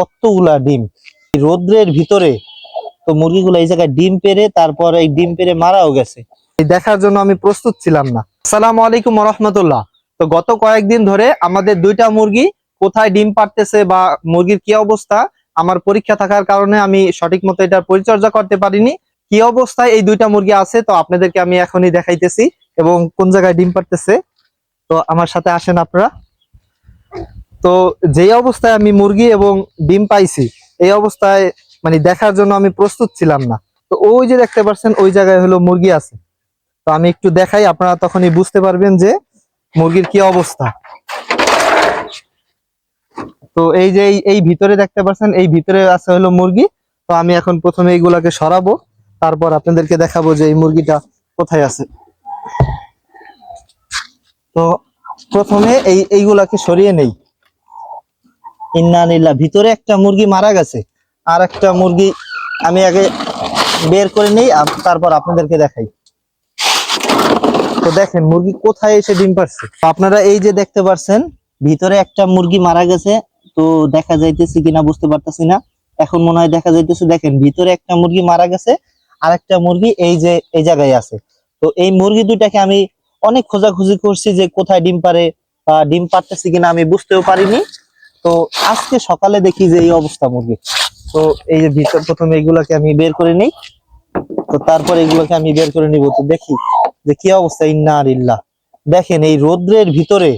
কতগুলা ডিম? রোদ্রের ভিতরে তো মুরগিগুলো এই জায়গায় ডিম পেরে তারপর এই ডিম পেরে মারাও গেছে। দেখার জন্য আমি প্রস্তুত ছিলাম না। সালাম আলাইকুম রহমতুল্লাহ তো গত কয়েকদিন ধরে আমাদের দুইটা মুরগি কোথায় ডিম পারতেছে বা মুরগির কি অবস্থা, আমার পরীক্ষা থাকার কারণে আমি সঠিক মতো এটার পরিচর্যা করতে পারিনি। কি অবস্থায় এই দুইটা মুরগি আছে, তো আপনাদেরকে আমি এখনই দেখাইতেছি এবং কোন জায়গায় ডিম পারতেছে তো আমার সাথে আসেন আপনারা। তো যেই অবস্থায় আমি মুরগি এবং ডিম পাইছি, এই অবস্থায় মানে দেখার জন্য আমি প্রস্তুত ছিলাম না। তো ওই যে দেখতে পাচ্ছেন ওই জায়গায় হলো মুরগি আছে। তো আমি একটু দেখাই, আপনারা তখনই বুঝতে পারবেন যে মুরগির কি অবস্থা। তো এই যে এই- ভিতরে দেখতে পাচ্ছেন এই ভিতরে আছে হলো মুরগি। তো আমি এখন প্রথমে এইগুলাকে সরাবো, তারপর আপনাদেরকে দেখাবো যে এই মুরগিটা কোথায় আছে। তো প্রথমে এই এইগুলাকে সরিয়ে নেই। ইন্নানিল্লাহ ভিতরে একটা মুরগি মারা গেছে, আর একটা মুরগি আমি আগে বের করে নেই তারপর আপনাদেরকে দেখাই। তো দেখেন, মুরগি কোথায় এসে ডিম পারছে আপনারা এই যে দেখতে পারছেন, ভিতরে একটা মুরগি মারা গেছে, তো দেখা যাইতেছে কিনা বুঝতে পারতেছি না। এখন মনে হয় দেখা যাইতেছে, দেখেন, ভিতরে একটা মুরগি মারা গেছে, আর একটা মুরগি এই যে, এই জায়গায় আছে। তো এই মুরগি দুইটাকে আমি অনেক খোঁজাখুঁজি করছি যে কোথায় ডিম পারে বা ডিম পারতেছে কিনা আমি বুঝতেও পারিনি। তো আজকে সকালে দেখি যে এই অবস্থা মুরগি। তো এই যে ভিতর প্রথমে এগুলাকে আমি বের করে নেই। তো তারপর এগুলোকে আমি বের করে নিব। তো দেখি যে কি অবস্থা, ইন্না আলিল্লাহ। দেখেন এই রোদ্রের ভিতরে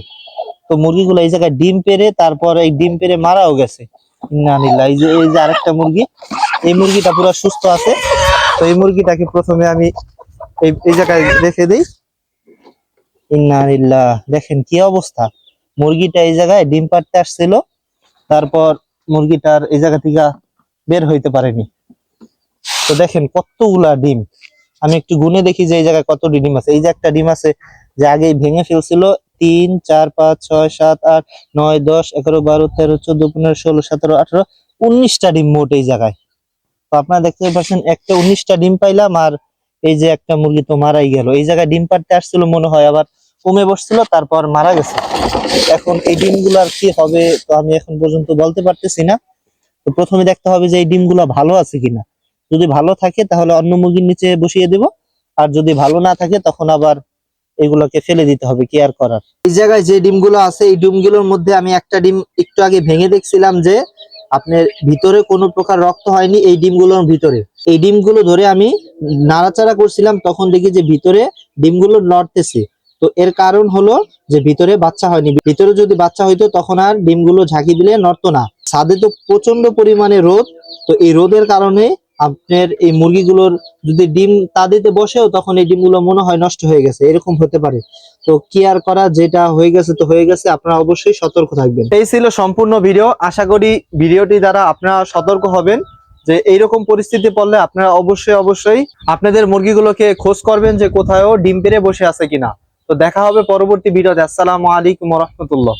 তো মুরগিগুলো এই জায়গায় ডিম পেরে, তারপর এই ডিম পেরে মারাও গেছে। ইন্না আলিল্লাহ, এই যে এই যে আরেকটা মুরগি, এই মুরগিটা পুরো সুস্থ আছে। তো এই মুরগিটাকে প্রথমে আমি এই জায়গায় রেখে দিই। ইন্না আলিল্লাহ, দেখেন কি অবস্থা। মুরগিটা এই জায়গায় ডিম পাড়তে আসছিল। তারপর মুরগিটার এই জায়গা থেকে বের হইতে পারেনি। তো দেখেন কতগুলা ডিম। আমি একটু গুনে দেখি যে এই জায়গায় কত ডিম আছে। এই যে একটা ডিম আছে যে আগেই ভেঙে ফেলছিল, তিন, চার, পাঁচ, ছয়, সাত, আট, নয়, দশ, এগারো, বারো, তেরো, চোদ্দ, পনেরো, ষোলো, সতেরো, আঠারো, উনিশটা ডিম মোট এই জায়গায়। তো আপনারা দেখতে পাচ্ছেন একটা উনিশটা ডিম পাইলাম আর এই যে একটা মুরগি তো মারাই গেল। এই জায়গায় ডিম পাড়তে আসছিল মনে হয় আবার কমে বসছিল, তারপর মারা গেছে। এখন এই ডিমগুলার কি হবে, তো আমি এখন পর্যন্ত বলতে পারতেছি না। তো প্রথমে দেখতে হবে যে এই ডিমগুলা ভালো আছে কিনা। যদি ভালো থাকে, তাহলে অন্য মুরগির নিচে বসিয়ে দেব। আর যদি ভালো না থাকে, তখন আবার এগুলোকে ফেলে দিতে হবে কি আর করার। এই জায়গায় যে ডিমগুলো আছে, এই ডিমগুলোর মধ্যে আমি একটা ডিম একটু আগে ভেঙে দেখছিলাম যে, আপনার ভিতরে কোনো প্রকার রক্ত হয়নি এই ডিমগুলোর ভিতরে। এই ডিমগুলো ধরে আমি নাড়াচাড়া করছিলাম, তখন দেখি যে ভিতরে ডিমগুলো নড়তেছে। তো এর কারণ হলো যে ভিতরে বাচ্চা হয়নি। ভিতরে যদি বাচ্চা হইতো, তখন আর ডিমগুলো ঝাঁকি দিলে নড়তো না। ছাদে তো প্রচণ্ড পরিমাণে রোদ, তো এই রোদের কারণে আপনার এই মুরগিগুলোর যদি ডিম তা দিতে বসেও, তখন এই ডিমগুলো মনে হয় নষ্ট হয়ে গেছে। এরকম হতে পারে। তো কি আর করা যেটা হয়ে গেছে তো হয়ে গেছে। আপনারা অবশ্যই সতর্ক থাকবেন। এই ছিল সম্পূর্ণ ভিডিও। আশা করি ভিডিওটি দ্বারা আপনারা সতর্ক হবেন যে এইরকম পরিস্থিতি পড়লে আপনারা অবশ্যই অবশ্যই আপনাদের মুরগিগুলোকে খোঁজ করবেন যে কোথাও ডিম পেরে বসে আছে কিনা। তো দেখা হবে পরবর্তী ভিডিওতে আসসালামু আলাইকুম রহমতুল্লাহ।